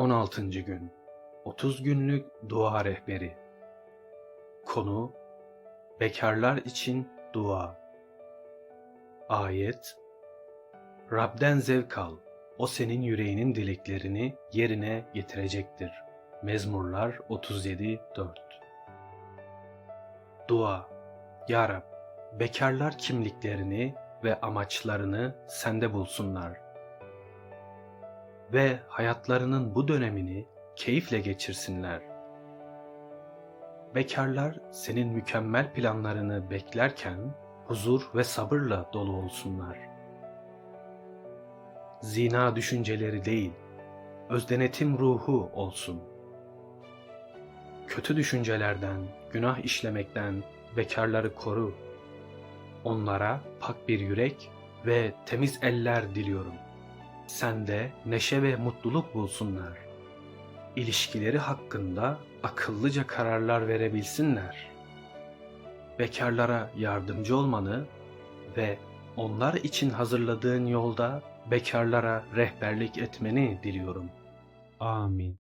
16. gün 30 günlük dua rehberi Konu Bekarlar için dua Ayet Rab'den zevk al. O senin yüreğinin dileklerini yerine getirecektir. Mezmurlar 37 4 Dua Ya Rab, bekarlar kimliklerini ve amaçlarını sende bulsunlar ve hayatlarının bu dönemini keyifle geçirsinler. Bekarlar senin mükemmel planlarını beklerken huzur ve sabırla dolu olsunlar. Zina düşünceleri değil, özdenetim ruhu olsun. Kötü düşüncelerden, günah işlemekten bekarları koru. Onlara pak bir yürek ve temiz eller diliyorum. Sende neşe ve mutluluk bulsunlar. İlişkileri hakkında akıllıca kararlar verebilsinler. Bekarlara yardımcı olmanı ve onlar için hazırladığın yolda bekarlara rehberlik etmeni diliyorum. Amin.